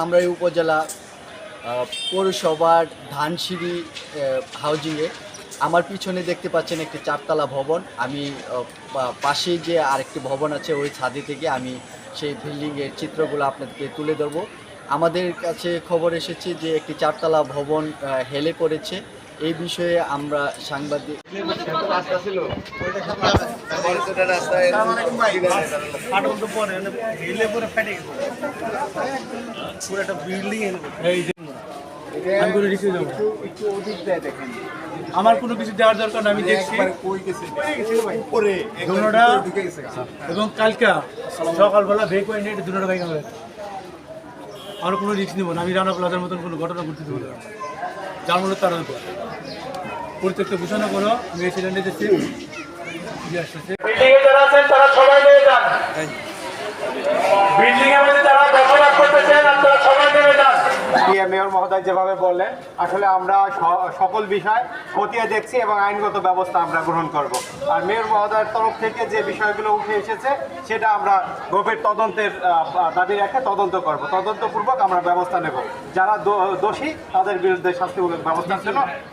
ধামরাই উপজেলা পৌরসভার ধানসিঁড়ি হাউজিংয়ে আমার পিছনে দেখতে পাচ্ছেন একটি চারতলা ভবন। আমি পাশে যে আরেকটি ভবন আছে, ওই ছাদে থেকে আমি সেই বিল্ডিংয়ের চিত্রগুলো আপনাদেরকে তুলে ধরবো। আমাদের কাছে খবর এসেছে যে একটি চারতলা ভবন হেলে পড়েছে। এই বিষয়ে আমরা সাংবাদিক আমার কোনো কিছু দেওয়ার দরকার আমি দেখছি। এবং কালকা সকালবেলা ভেক হয়ে নিয়ে আমার আমার কোনো রিস্ক নেব না, আমি রানা প্লাজার মতন কোনো ঘটনা ঘটতে দেবো যার মূল্য তার উপর। প্রত্যেকটা ঘোষণা করো আমি এই সিলিন্ডার দিচ্ছি দিয়ে আসতেছে। যারা আছেন তারা সবাই যান। মেয়র মহোদয় যেভাবে বললেন, আসলে আমরা সকল বিষয় খতিয়ে দেখছি এবং আইনগত ব্যবস্থা আমরা গ্রহণ করব। আর মেয়র মহোদয়ের তরফ থেকে যে বিষয়গুলো উঠে এসেছে, সেটা আমরা গভীর তদন্তের দাবি রেখে তদন্ত করব। তদন্তপূর্বক আমরা ব্যবস্থা নেব। যারা দোষী, তাদের বিরুদ্ধে শাস্তিমূলক ব্যবস্থার জন্য